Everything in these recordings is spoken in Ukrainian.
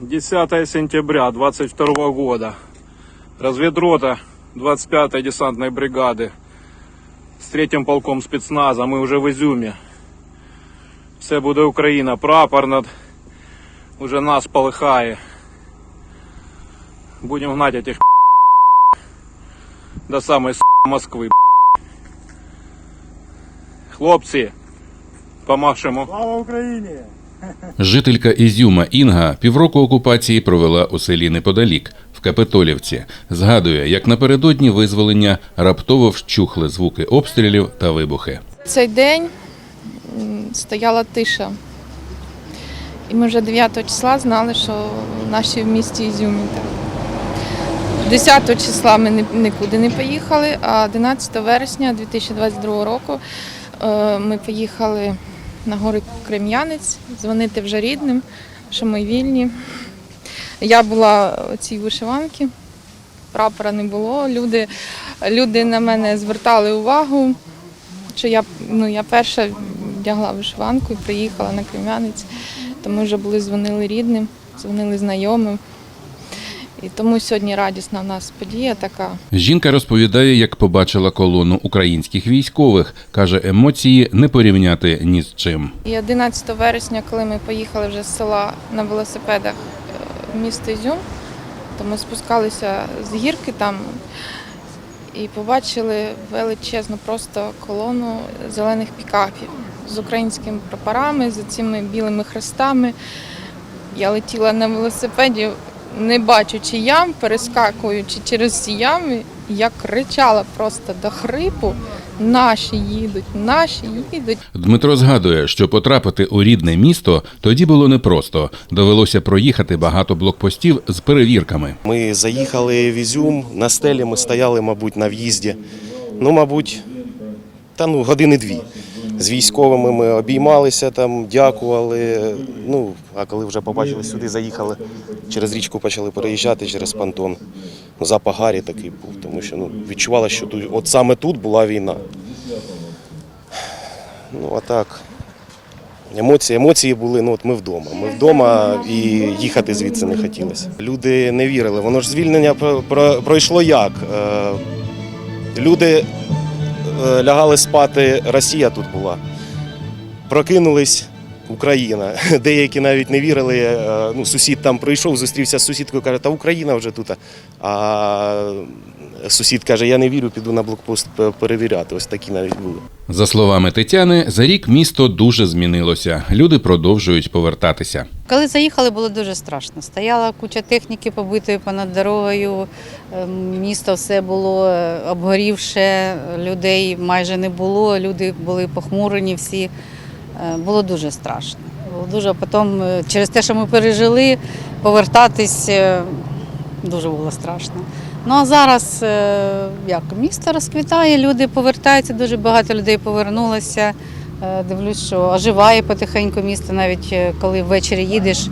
10 сентября 22 года. Разведрота 25-й десантной бригады с третьим полком спецназа. Мы уже в Изюме. Все буде Україна. Прапор над уже нас полыхає. Будем гнать этих до самой Москвы. Хлопці, помашемо. Слава Україні! Жителька Ізюма Інга півроку окупації провела у селі неподалік, в Капитолівці. Згадує, як напередодні визволення раптово вщухли звуки обстрілів та вибухи. Цей день стояла тиша. І ми вже 9 числа знали, що наші в місті Ізюмі. так. 10 числа ми ні- нікуди не поїхали, а 11 вересня 2022 року е, ми поїхали на гори Крем'янець дзвонити вже рідним, що ми вільні. Я була у цій вишиванці, прапора не було. Люди, люди на мене звертали увагу що я, ну, я перша вдягла вишиванку і приїхала на Крем'янець. Тому вже були дзвонили рідним, дзвонили знайомим. І тому сьогодні радісна в нас подія така. Жінка розповідає, як побачила колону українських військових. каже, емоції не порівняти ні з чим. І 11 вересня, коли ми поїхали вже з села на велосипедах е, в місто Ізюм, то ми спускалися з гірки там і побачили величезну просто колону зелених пікапів з українськими прапорами, з цими білими хрестами. Я летіла на велосипеді, не бачучи ям, перескакуючи через ці ями, я кричала просто до хрипу. Наші їдуть, наші їдуть. Дмитро згадує, що потрапити у рідне місто тоді було непросто. Довелося проїхати багато блокпостів з перевірками. Ми заїхали в Ізюм, на стелі ми стояли, мабуть, на в'їзді. Ну, мабуть, та ну, години дві. З військовими ми обіймалися там, дякували. Ну, а коли вже побачили сюди, заїхали, через річку почали переїжджати через понтон. Ну, Запах гарі такий був, тому що ну, відчувала, що тут, от саме тут була війна. Ну, а так. Емоції, емоції були, ну от ми вдома. Ми вдома і їхати звідси не хотілося. Люди не вірили. Воно ж звільнення про- про- пройшло як? Е, Люди лягали спати, Росія тут була. Прокинулись Україна. Деякі навіть не вірили. е, Ну, сусід там прийшов, зустрівся з сусідкою, каже, та Україна вже тут. А сусід каже, я не вірю, піду на блокпост перевіряти. Ось такі навіть були. За словами Тетяни, за рік місто дуже змінилося. Люди продовжують повертатися. Коли заїхали, було дуже страшно. Стояла куча техніки побитої понад дорогою, ем, місто все було е, обгорівше, людей майже не було, люди були похмурені всі. Е, Було дуже страшно. Було дуже потім е, через те, що ми пережили, повертатись е, дуже було страшно. Ну а зараз е, як місто розквітає, люди повертаються, дуже багато людей повернулося. Е, Дивлюсь, що оживає потихеньку місто, навіть е, коли ввечері їдеш.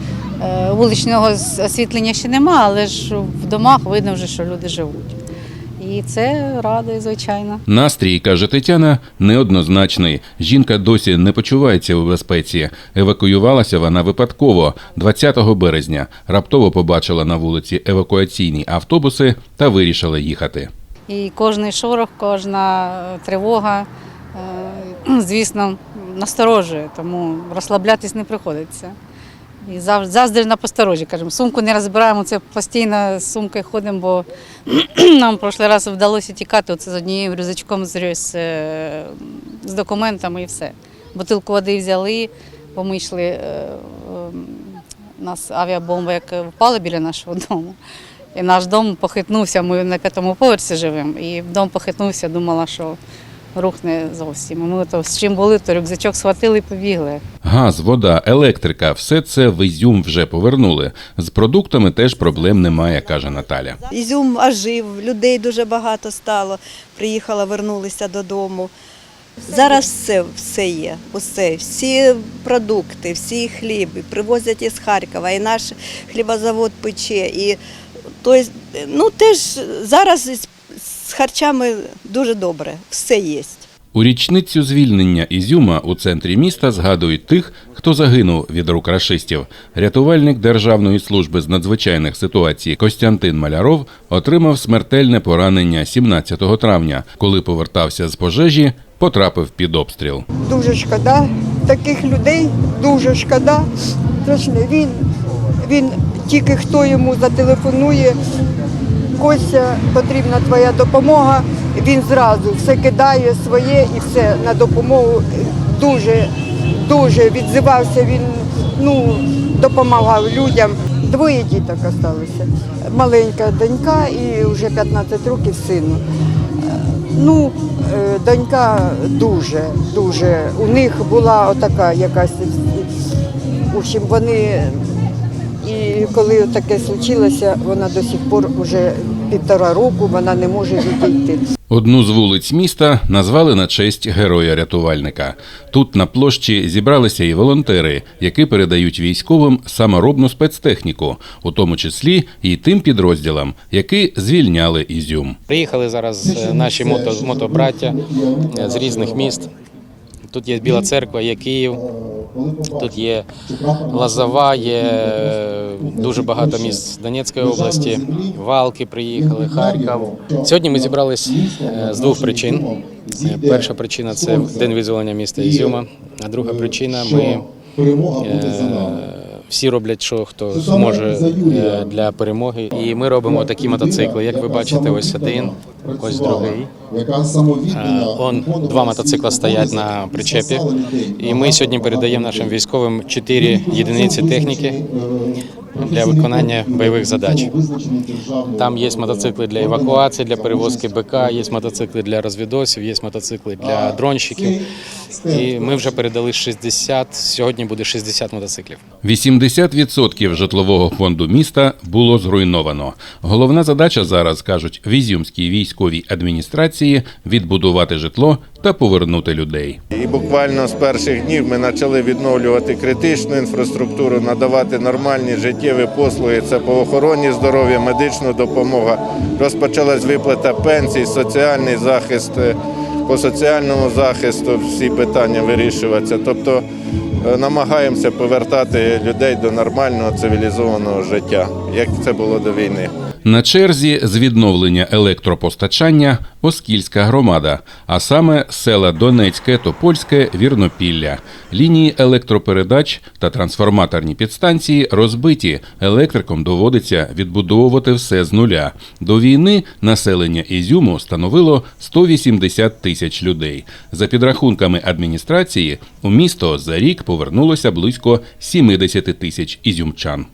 Вуличного освітлення ще нема, але ж в домах видно вже, що люди живуть. І це радує, звичайно. Настрій, каже Тетяна, неоднозначний. Жінка досі не почувається у безпеці. Евакуювалася вона випадково 20 березня. Раптово побачила на вулиці евакуаційні автобуси та вирішила їхати. І кожний шорох, кожна е, тривога, е, звісно, насторожує, тому розслаблятись не приходиться. І завжди, завжди на посторожі, кажемо, сумку не розбираємо, це постійно з сумкою ходимо, бо нам в прошлий раз вдалося тікати оце з однією рюкзачком з, з, е, з документами і все. Бутилку води взяли, бо ми йшли, е, е, у нас авіабомба як впала біля нашого дому. І наш дом похитнувся, ми на п'ятому поверсі живемо, і дом похитнувся, думала, що рухне зовсім. Ми то з чим були, то рюкзачок схватили і побігли. Газ, вода, електрика все це в Ізюм вже повернули. З продуктами теж проблем немає, каже Наталя. Ізюм ожив, людей дуже багато стало. Приїхала, вернулися додому. Зараз все, все є, усе, всі продукти, всі хліби привозять із Харкова, і наш хлібозавод пече. І то, ну, теж зараз з харчами дуже добре, все є. У річницю звільнення Ізюма у центрі міста згадують тих, хто загинув від рук рашистів. Рятувальник Державної служби з надзвичайних ситуацій Костянтин Маляров отримав смертельне поранення 17 травня, коли повертався з пожежі, потрапив під обстріл. Дуже шкода таких людей, дуже шкода. Страшне. Він, він тільки хто йому зателефонує, Костя, потрібна твоя допомога. Він зразу все кидає своє і все на допомогу. Дуже, дуже відзивався. Він ну, допомагав людям. Двоє діток залишилося. Маленька донька і вже 15 років сину. Ну, е, донька дуже, дуже. У них була отака якась. В общем, вони. Коли таке случилося, вона до сих пор вже півтора року вона не може відійти. Одну з вулиць міста назвали на честь героя-рятувальника. Тут на площі зібралися і волонтери, які передають військовим саморобну спецтехніку, у тому числі і тим підрозділам, які звільняли Ізюм. Приїхали зараз е, наші мото, мотобраття е, з різних міст. Тут є Біла церква, є Київ, тут є Лазова, є е, дуже багато міст Донецької області. Валки приїхали, Харків. Сьогодні ми зібрались е, з двох причин. Е, Перша причина це день визволення міста Ізюма, а друга причина ми е, всі роблять, що хто зможе е, для перемоги. І ми робимо такі мотоцикли. Як ви бачите, ось один, ось другий. Е, Он два мотоцикла стоять на причепі. І ми сьогодні передаємо нашим військовим чотири єдиниці техніки для виконання бойових задач. Там є мотоцикли для евакуації, для перевозки БК, є мотоцикли для розвідосів, є мотоцикли для дронщиків. І ми вже передали 60, сьогодні буде 60 мотоциклів. 80% житлового фонду міста було зруйновано. Головна задача зараз кажуть в Ізюмській військовій адміністрації відбудувати житло та повернути людей. І буквально з перших днів ми почали відновлювати критичну інфраструктуру, надавати нормальні життєві послуги. Це по охороні здоров'я, медична допомога. Розпочалась виплата пенсій, соціальний захист. е, По соціальному захисту всі питання вирішуються. Тобто намагаємося повертати людей до нормального цивілізованого життя, як це було до війни. На черзі з відновлення електропостачання Оскільська громада, а саме села Донецьке, Топольське, Вірнопілля. Лінії електропередач та трансформаторні підстанції розбиті. Електрикам доводиться відбудовувати все з нуля. До війни населення Ізюму становило 180 тисяч людей. За підрахунками адміністрації, у місто за рік повернулося близько 70 тисяч ізюмчан.